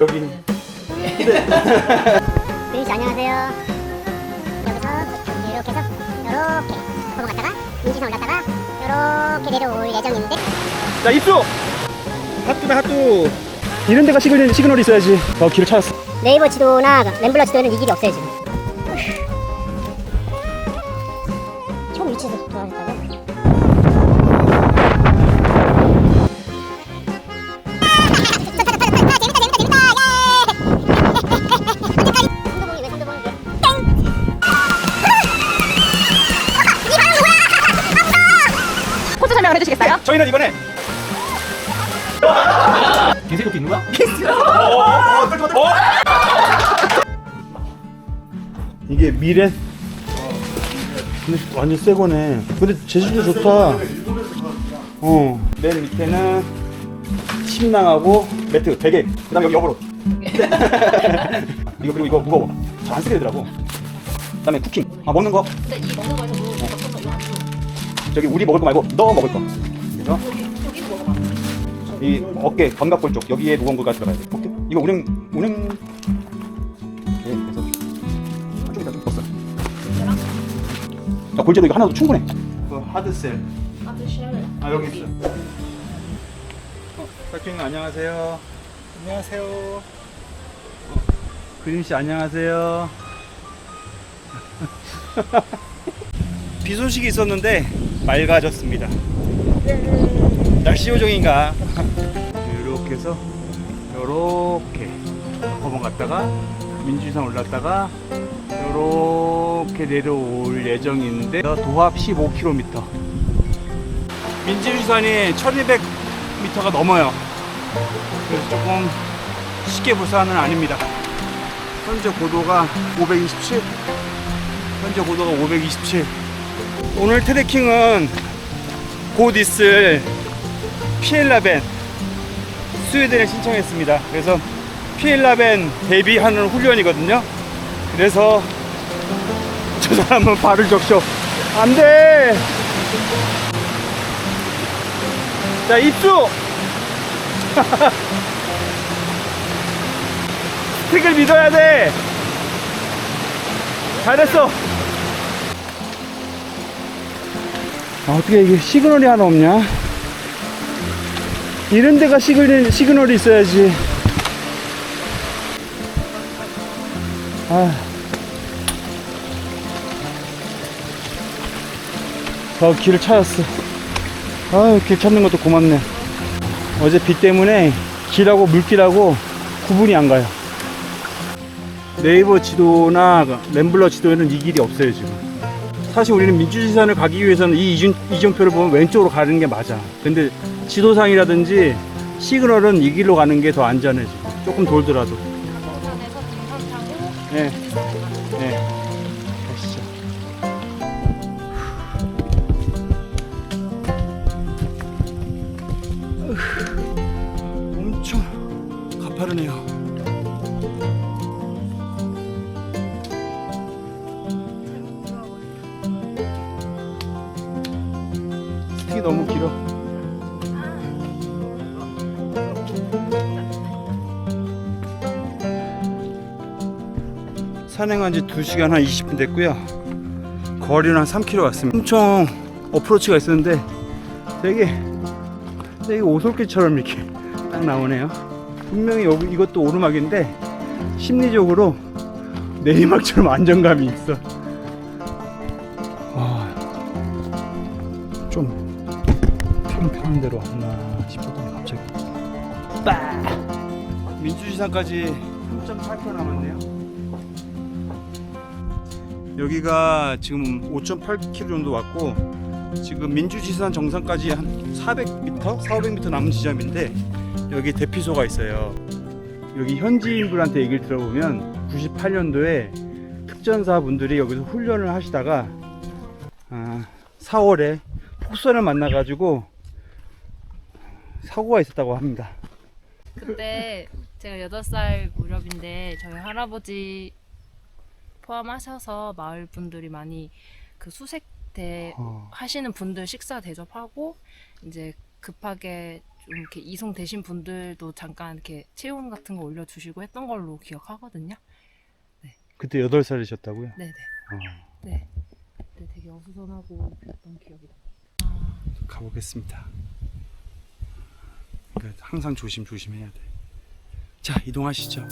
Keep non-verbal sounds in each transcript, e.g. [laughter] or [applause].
여기 민희 씨 안녕하세요. 여기서 이렇게 해서 이렇게 넘어갔다가 민지산 올랐다가 이렇게 내려올 예정인데. 자 입수! 핫도다 핫도 이런 데가 시그널, 시그널이 있어야지. 어 길을 찾았어. 네이버 지도나 램블러 지도에는 이 길이 없어요 지금. 처음 위치에서 돌아가겠다고? 저희는 이번에 개새끼도 있는 거야? 어, 이게 미래? 근데 완전 새 거네 근데 제주도 좋다 어 맨 밑에는 침낭하고 매트 베개 그 다음에 여기 여보로 이거 그리고 이거 무거워 잘 안 쓰게 되더라고 그 다음에 쿠킹 아 먹는 거 근데 이 먹는 이거 안 줘. 저기 우리 먹을 거 말고 너 먹을 거 어봐. 이 어깨 견갑골 쪽 여기에 무거운가 들어가야 돼. 오케이. 이거 운행 운행. 오케이. 그래서 한쪽에다 좀 벗어. 야 골재도 이거 하나도 충분해. 그 하드셀. 아 여기 있어. 어, 박주인 안녕하세요. 안녕하세요. 어, 그림 씨 안녕하세요. [laughs] 비 소식이 있었는데 맑아졌습니다. 날씨 요정인가? 이렇게 해서 요렇게 넘어갔다가 민주산 올랐다가 요렇게 내려올 예정인데 도합 15km 민지유산이 1200m가 넘어요. 그래서 조금 쉽게 부산은 아닙니다. 현재 고도가 527 현재 고도가 527 오늘 트레킹은 곧 있을 피엘라벤 스웨덴에 신청했습니다. 그래서 피엘라벤 데뷔하는 훈련이거든요. 그래서 저 사람은 발을 적셔. 안 돼! 자, 입수! [laughs] 스틱을 믿어야 돼! 잘했어! 아, 어떻게 이게 시그널이 하나 없냐? 이런 데가 시그널, 시그널이 있어야지. 아. 저 길을 찾았어. 아유, 길 찾는 것도 고맙네. 어제 비 때문에 길하고 물길하고 구분이 안 가요. 네이버 지도나 램블러 지도에는 이 길이 없어요, 지금. 사실 우리는 민주지산을 가기 위해서는 이 이중, 이정표를 보면 왼쪽으로 가는 게 맞아. 근데 지도상이라든지 시그널은 이 길로 가는 게 더 안전해 지금. 조금 돌더라도. 네. 네. 가시죠. 엄청 가파르네요. 산행한 지 2시간 한 20분 됐고요. 거리는 한 3km 왔습니다. 엄청 어프로치가 있었는데 되게 되게 오솔길처럼 이렇게 딱 나오네요. 분명히 여기 이것도 오르막인데 심리적으로 내리막처럼 [laughs] 안정감이 있어. 와, 좀 편편한 대로 왔나 싶었더니 갑자기 빠! 민주지산까지 3.8km 남았네요. 여기가 지금 5.8km 정도 왔고 지금 민주지산 정상까지 한 400m, 400m 남은 지점인데 여기 대피소가 있어요. 여기 현지인분한테 얘기를 들어보면 98년도에 특전사 분들이 여기서 훈련을 하시다가 아, 4월에 폭설을 만나가지고 사고가 있었다고 합니다. 그때 제가 8살 무렵인데 저희 할아버지 포함하셔서 마을 분들이 많이 그 수색 대 어. 하시는 분들 식사 대접하고 이제 급하게 좀 이렇게 이송 되신 분들도 잠깐 이렇게 체온 같은 거 올려주시고 했던 걸로 기억하거든요. 그때 8살이셨다고요? 네네. 어, 네. 네, 되게 어수선하고 그랬던 기억이 나요. 가보겠습니다. 그러니까 항상 조심 조심해야 돼. 자 이동하시죠.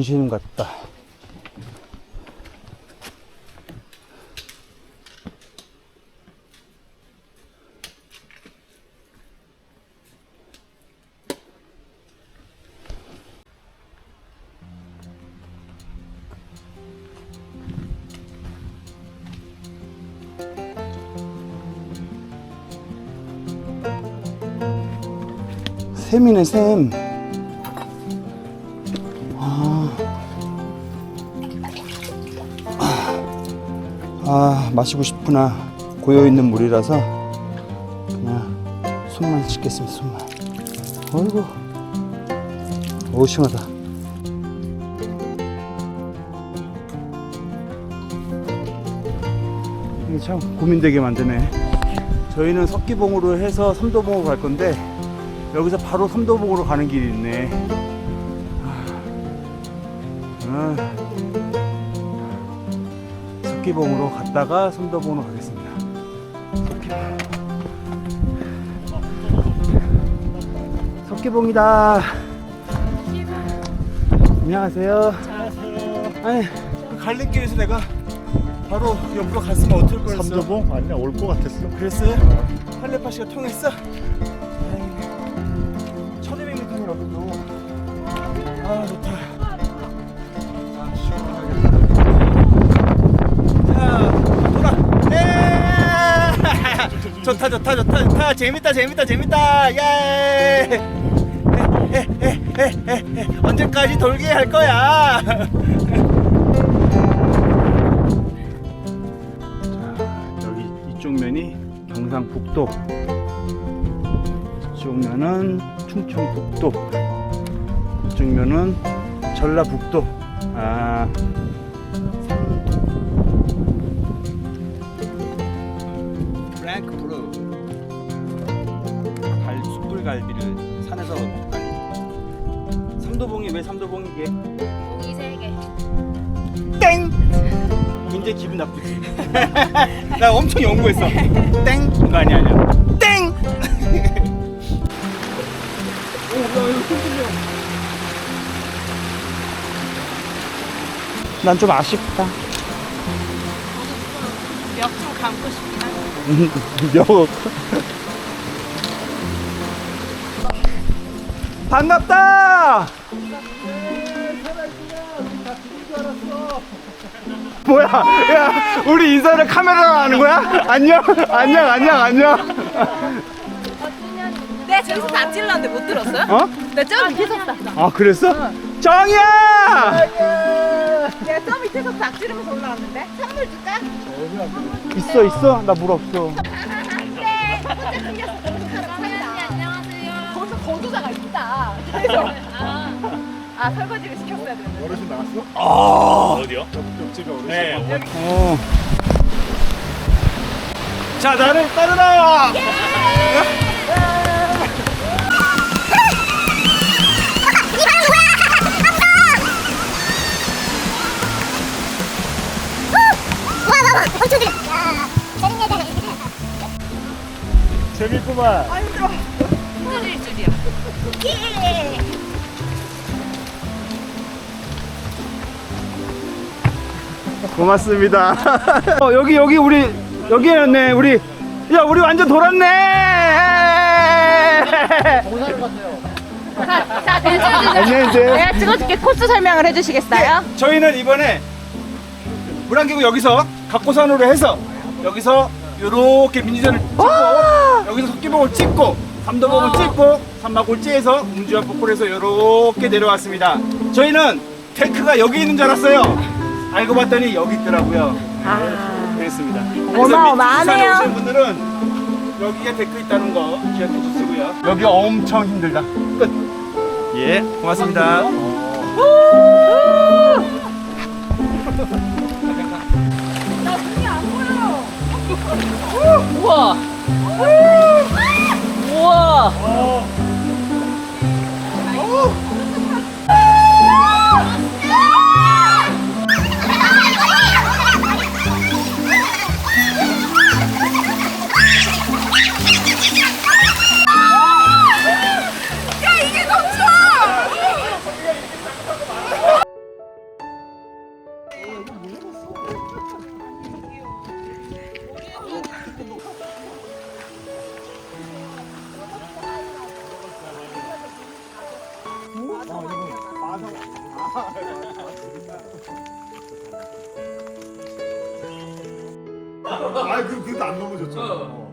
아 원시는 같다. 샘이네 샘. 아 마시고 싶구나. 고여 있는 물이라서 그냥 손만 씻겠습니다. 손만. 어이구. 오 시원하다. 이게 참 고민되게 만드네. 저희는 석기봉으로 해서 삼도봉으로 갈 건데 여기서 바로 삼도봉으로 가는 길이 있네. 아, 석기봉으로 갔다가 삼도봉으로 가겠습니다. 석기봉. 석기봉이다. 안녕하세요. 아니 갈림길에서 내가 바로 옆으로 갔으면 어떨 뻔했어. 삼도봉? 아니야 올 것 같았어 그랬어요? 할레파시가 통했어? 다행이네 1200m라도 아 좋다 좋다 좋다 좋다 재밌다 재밌다 재밌다. 예 언제까지 돌게 할 거야? 자, 여기 이쪽 면이 경상북도, 이쪽 면은 충청북도, 이쪽 면은 전라북도. 아, 갈 숯불갈비를 산에서 아니 삼도봉이 왜 삼도봉이게? 공이 세 개. 땡! 굉장히 기분 나쁘지? [laughs] 나 엄청 연구했어. 땡! 그거 아니야, 아니야. 땡! [laughs] 오, 야, 이거 흔들려. 난 좀 아쉽다. 몇좀 감고 싶긴 한데. [laughs] 몇. 반갑다! 뭐야? 야, 우리 인사를 카메라로 하는 거야? 안녕, 안녕, 안녕, 안녕. 네, 저기서 다 찔렀는데 못 들었어요? 어? 네, 저 밑에서 다. 아, 그랬어? 정이야! 네, 저 밑에서 다 찌르면서 올라왔는데. 선물 줄까? 있어, 있어? 나 물 없어. 거기서 거두자가 있다. 그래서 아, 설거지를 시켰어야 되는데. 어르신 나왔어? 아, 어디요? 옆집에 어르신 네. 어. 자, 나를 따르라! 와와와 엄청 들려 야 재밌네 재밌구만 줄이야. 고맙습니다. [laughs] 어, 여기 여기 우리 여기였네. 우리 야 우리 완전 돌았네. 자, 네, 안녕 이제. 내가 찍어줄게. 코스 설명을 해주시겠어요? 저희는 이번에 물안개구 여기서 각고산으로 해서 여기서 요렇게 민지전을 찍고 여기서 석기봉을 찍고 삼도봉을 찍고 삼막골지에서 운주와 폭포에서 요렇게 내려왔습니다. 저희는 탱크가 여기 있는 줄 알았어요. 알고 봤더니 여기 있더라고요. 아. 되겠습니다. 어마어마하네요. 오신 분들은 여기에 데크 있다는 거 기억해 주시고요. 여기 엄청 힘들다. 끝. 예, 고맙습니다. [laughs] 나 눈이 안 보여. 우와. 우와. 아, 그 그래도 안 넘어졌죠.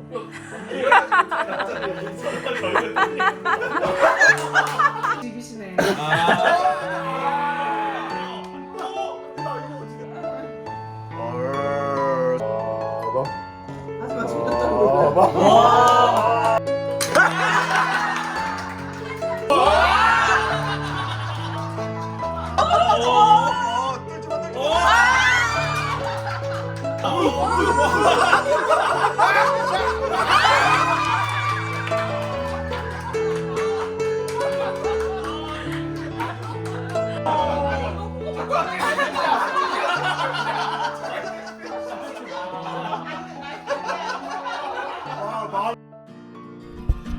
[laughs]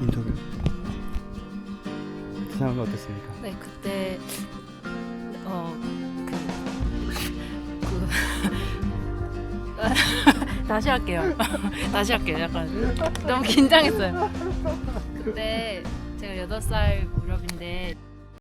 인터뷰. 그 상황은 어땠습니까? 네, 그때 다시 할게요. [laughs] 다시 할게요. 약간 너무 긴장했어요. 그때 제가 8살 무렵인데